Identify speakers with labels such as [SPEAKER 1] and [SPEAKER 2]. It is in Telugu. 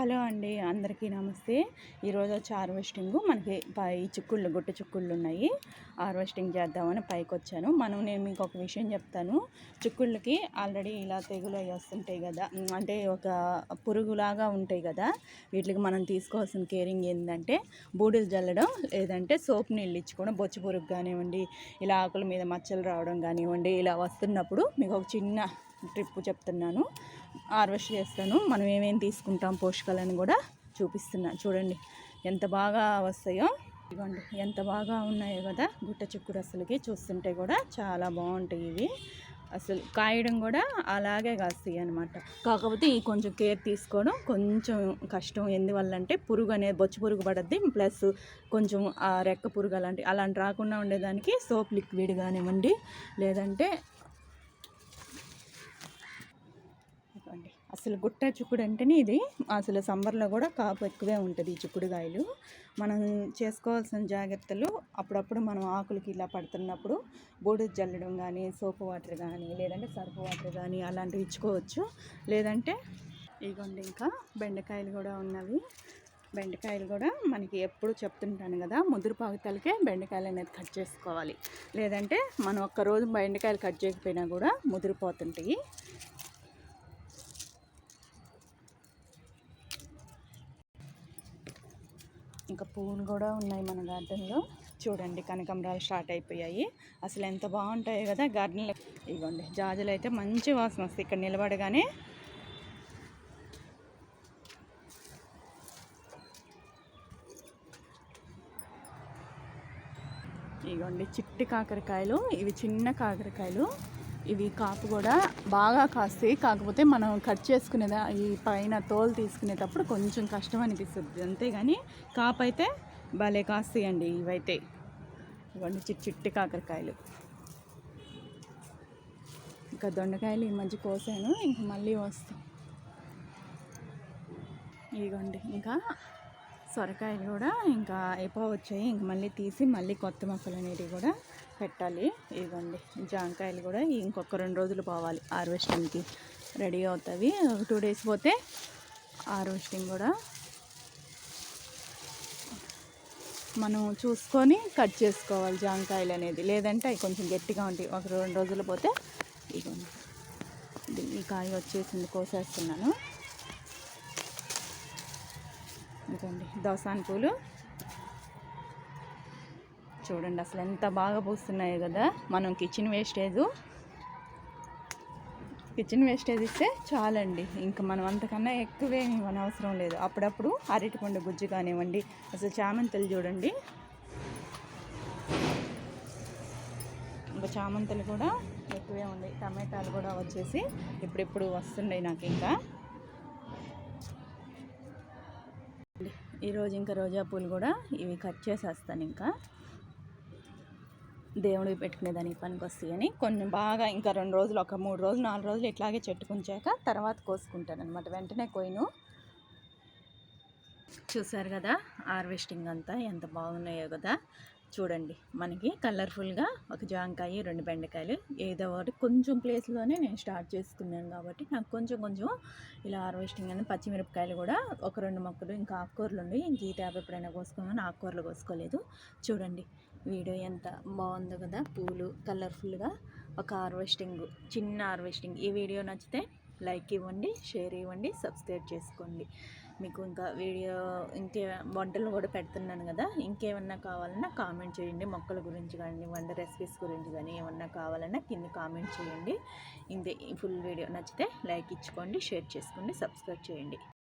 [SPEAKER 1] హలో అండి అందరికీ నమస్తే. ఈరోజు వచ్చి హార్వెస్టింగ్ మనకి పై చిక్కుళ్ళు గుట్ట చిక్కుళ్ళు ఉన్నాయి. హార్వెస్టింగ్ చేద్దామని పైకి వచ్చాను మనం నేను మీకు ఒక విషయం చెప్తాను. చిక్కుళ్ళకి ఆల్రెడీ ఇలా తెగులు అవి వస్తుంటాయి కదా. అంటే ఒక పురుగులాగా ఉంటాయి కదా. వీటికి మనం తీసుకోవాల్సిన కేరింగ్ ఏంటంటే బూడిలు జల్లడం లేదంటే సోప్ నీళ్ళు ఇచ్చుకోవడం బొచ్చు పురుగు కానివ్వండి ఇలా ఆకుల మీద మచ్చలు రావడం కానివ్వండి ఇలా వస్తున్నప్పుడు మీకు ఒక చిన్న ట్రిప్ చెప్తున్నాను. హార్వెస్ట్ చేస్తాను. మనం ఏమేమి తీసుకుంటాం పోషకాలను కూడా చూపిస్తున్నాను చూడండి. ఎంత బాగా వస్తాయో. ఇవ్వండి ఎంత బాగా ఉన్నాయో కదా గుట్ట చిక్కుడు అసలుకి చూస్తుంటే కూడా చాలా బాగుంటాయి ఇవి. అసలు కాయడం కూడా అలాగే కాస్తాయి అనమాట కాకపోతే ఈ కొంచెం కేర్ తీసుకోవడం కొంచెం కష్టం. ఎందువల్ల అంటే పురుగు అనేది బొచ్చు పురుగు పడద్ది. ప్లస్ కొంచెం ఆ రెక్క పురుగు అలాంటి అలాంటి రాకుండా ఉండేదానికి సోప్ లిక్విడ్ కానివ్వండి. లేదంటే ఇదిగోండి అసలు గుట్ట చిక్కుడు అంటేనే ఇది. అసలు సమ్మర్లో కూడా కాపు ఎక్కువే ఉంటుంది ఈ చిక్కుడుకాయలు మనం చేసుకోవాల్సిన జాగ్రత్తలు అప్పుడప్పుడు మనం ఆకులకి ఇలా పడుతున్నప్పుడు బూడిద జల్లడం కానీ సోపు వాటర్ కానీ లేదంటే సర్ఫ్ వాటర్ కానీ అలాంటివి ఇచ్చుకోవచ్చు. లేదంటే ఇదిగోండి ఇంకా బెండకాయలు కూడా ఉన్నవి. బెండకాయలు కూడా మనకి ఎప్పుడు చెప్తుంటాను కదా ముదురు పాగుతలకే బెండకాయలు అనేది కట్ చేసుకోవాలి. లేదంటే మనం ఒక్కరోజు బెండకాయలు కట్ చేయకపోయినా కూడా ముదిరిపోతుంటాయి. ఇంకా పువ్వులు కూడా ఉన్నాయి మన గార్డెన్లో. చూడండి కనకంబరాలు స్టార్ట్ అయిపోయాయి. అసలు ఎంత బాగుంటాయి కదా గార్డెన్లో. ఇవ్వండి జాజులు అయితే మంచి వాసన వస్తాయి. ఇక్కడ నిలబడగానే ఇవ్వండి చిట్టి కాకరకాయలు ఇవి చిన్న కాకరకాయలు. ఇవి కాపు కూడా బాగా కాస్తాయి. కాకపోతే మనం కట్ చేసుకునేదా ఈ పైన తోలు తీసుకునేటప్పుడు కొంచెం కష్టం అనిపిస్తుంది. అంతేగాని కాపు అయితే భలే కాస్తాయండి ఇవైతే. ఇవన్నీ చిట్టి చిట్టి కాకరకాయలు. ఇంకా దొండకాయలు ఈ మధ్య కోసాను. ఇంకా మళ్ళీ వస్తాం. ఇదిగోండి. ఇంకా సొరకాయలు కూడా ఇంకా అయిపోవచ్చాయి ఇంక మళ్ళీ తీసి మళ్ళీ కొత్త మొక్కలు అనేవి కూడా పెట్టాలి. ఇవ్వండి జాంకాయలు కూడా ఇంకొక రెండు రోజులు పోవాలి. హార్వెస్టింగ్కి రెడీ అవుతుంది టూ డేస్ పోతే హార్వెస్టింగ్ కూడా మనం చూసుకొని కట్ చేసుకోవాలి జాంకాయలు అనేది. లేదంటే అవి కొంచెం గట్టిగా ఉంటాయి. ఒక రెండు రోజులు పోతే ఇదిగోండి ఈ కాయ వచ్చేసింది కోసేస్తున్నాను. ఇదిగోండి దోసాన్ పూలు. చూడండి అసలు ఎంత బాగా పూస్తున్నాయి కదా. మనం కిచెన్ వేస్టేజ్ కిచెన్ వేస్టేజ్ ఇస్తే చాలండి. ఇంకా మనం అంతకన్నా ఎక్కువేమి మన అవసరం లేదు. అప్పుడప్పుడు అరటిపండు గుజ్జు కానివ్వండి అసలు చామంతులు చూడండి. ఇంకా చామంతులు కూడా ఎక్కువే ఉన్నాయి. టమాటాలు కూడా వచ్చేసి ఇప్పుడిప్పుడు వస్తున్నాయి నాకు ఇంకా. ఈరోజు ఇంకా రోజా పూలు కూడా ఇవి కట్ చేసేస్తాను ఇంకా. దేవుడికి పెట్టుకునే దానికి పనికి వస్తాయని కొన్ని బాగా ఇంకా రెండు రోజులు ఒక మూడు రోజులు నాలుగు రోజులు ఇట్లాగే చెట్టుకుంచాక తర్వాత కోసుకుంటాను అనమాట వెంటనే కోయిను చూసారు కదా హార్వెస్టింగ్ అంతా ఎంత బాగున్నాయో కదా. చూడండి మనకి కలర్ఫుల్గా ఒక జాంకాయ రెండు బెండకాయలు ఏదో ఒకటి కొంచెం ప్లేస్లోనే నేను స్టార్ట్ చేసుకున్నాను కాబట్టి నాకు కొంచెం కొంచెం ఇలా హార్వెస్టింగ్ అని పచ్చిమిరపకాయలు కూడా ఒక రెండు మొక్కలు ఇంకా ఆకుకూరలు ఉండి ఇంక ఈ ట్యాబ్ ఎప్పుడైనా కోసుకున్నాను ఆకుకూరలు కోసుకోలేదు. చూడండి వీడియో ఎంత బాగుందో కదా పూలు కలర్ఫుల్గా ఒక హార్వెస్టింగ్ చిన్న హార్వెస్టింగ్. ఈ వీడియో నచ్చితే లైక్ ఇవ్వండి షేర్ ఇవ్వండి సబ్స్క్రైబ్ చేసుకోండి. మీకు ఇంకా వీడియో ఇంకే వంటలు కూడా పెడుతున్నాను కదా ఇంకేమన్నా కావాలన్నా కామెంట్ చేయండి. మొక్కల గురించి కానీ వంట రెసిపీస్ గురించి కానీ ఏమన్నా కావాలన్నా కింద కామెంట్ చేయండి. ఇంతే ఫుల్ వీడియో నచ్చితే లైక్ ఇచ్చుకోండి షేర్ చేసుకోండి సబ్స్క్రైబ్ చేయండి.